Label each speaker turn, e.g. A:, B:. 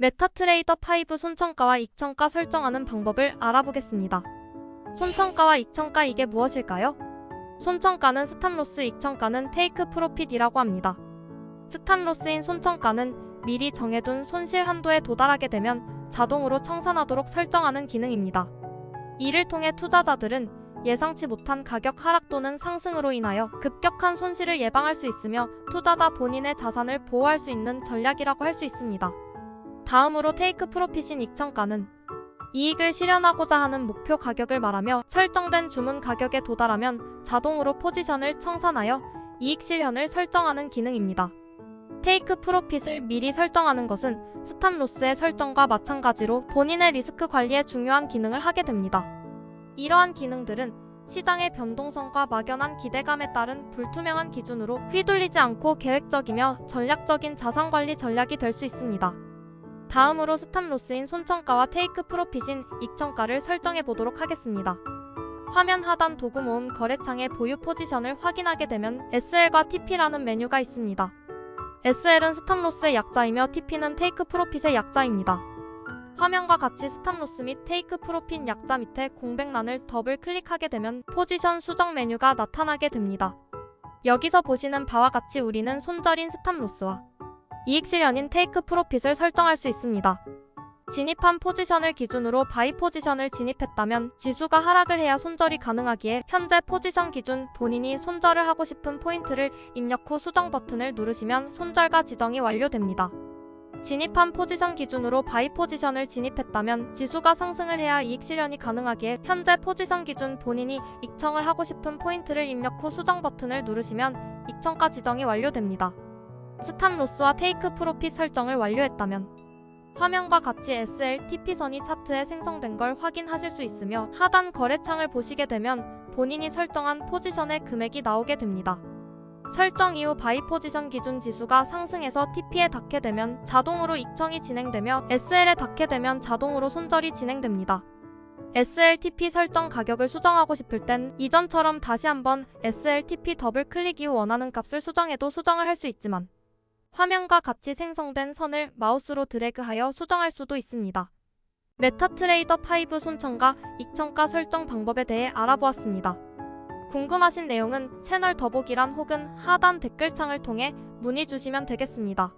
A: 메타트레이더 5 손천가와 익천가 설정하는 방법을 알아보겠습니다. 손천가와 익천가 이게 무엇일까요? 손천가는 스탑로스, 익천가는 테이크 프로핏이라고 합니다. 스탑로스인 손천가는 미리 정해둔 손실 한도에 도달하게 되면 자동으로 청산하도록 설정하는 기능입니다. 이를 통해 투자자들은 예상치 못한 가격 하락 또는 상승으로 인하여 급격한 손실을 예방할 수 있으며 투자자 본인의 자산을 보호할 수 있는 전략이라고 할 수 있습니다. 다음으로 테이크 프로핏인 익천가는 이익을 실현하고자 하는 목표 가격을 말하며 설정된 주문 가격에 도달하면 자동으로 포지션을 청산하여 이익 실현을 설정하는 기능입니다. 테이크 프로핏을 미리 설정하는 것은 스탑로스의 설정과 마찬가지로 본인의 리스크 관리에 중요한 기능을 하게 됩니다. 이러한 기능들은 시장의 변동성과 막연한 기대감에 따른 불투명한 기준으로 휘둘리지 않고 계획적이며 전략적인 자산 관리 전략이 될 수 있습니다. 다음으로 스탑로스인 손천가와 테이크 프로핏인 익천가를 설정해 보도록 하겠습니다. 화면 하단 도구 모음 거래창의 보유 포지션을 확인하게 되면 SL과 TP라는 메뉴가 있습니다. SL은 스탑로스의 약자이며 TP는 테이크 프로핏의 약자입니다. 화면과 같이 스탑로스 및 테이크 프로핏 약자 밑에 공백란을 더블 클릭하게 되면 포지션 수정 메뉴가 나타나게 됩니다. 여기서 보시는 바와 같이 우리는 손절인 스탑로스와 이익 실현인 테이크 프로핏을 설정할 수 있습니다. 진입한 포지션을 기준으로 바이 포지션을 진입했다면 지수가 하락을 해야 손절이 가능하기에 현재 포지션 기준 본인이 손절을 하고 싶은 포인트를 입력 후 수정 버튼을 누르시면 손절가 지정이 완료됩니다. 진입한 포지션 기준으로 바이 포지션을 진입했다면 지수가 상승을 해야 이익 실현이 가능하기에 현재 포지션 기준 본인이 익청을 하고 싶은 포인트를 입력 후 수정 버튼을 누르시면 익청가 지정이 완료됩니다. 스탑 로스와 테이크 프로핏 설정을 완료했다면 화면과 같이 SL, TP선이 차트에 생성된 걸 확인하실 수 있으며 하단 거래창을 보시게 되면 본인이 설정한 포지션의 금액이 나오게 됩니다. 설정 이후 바이 포지션 기준 지수가 상승해서 TP에 닿게 되면 자동으로 익청이 진행되며 SL에 닿게 되면 자동으로 손절이 진행됩니다. SLTP 설정 가격을 수정하고 싶을 땐 이전처럼 다시 한번 SLTP 더블 클릭 이후 원하는 값을 수정해도 수정을 할 수 있지만 화면과 같이 생성된 선을 마우스로 드래그하여 수정할 수도 있습니다. 메타트레이더 5 손천가, 익천가 설정 방법에 대해 알아보았습니다. 궁금하신 내용은 채널 더보기란 혹은 하단 댓글창을 통해 문의 주시면 되겠습니다.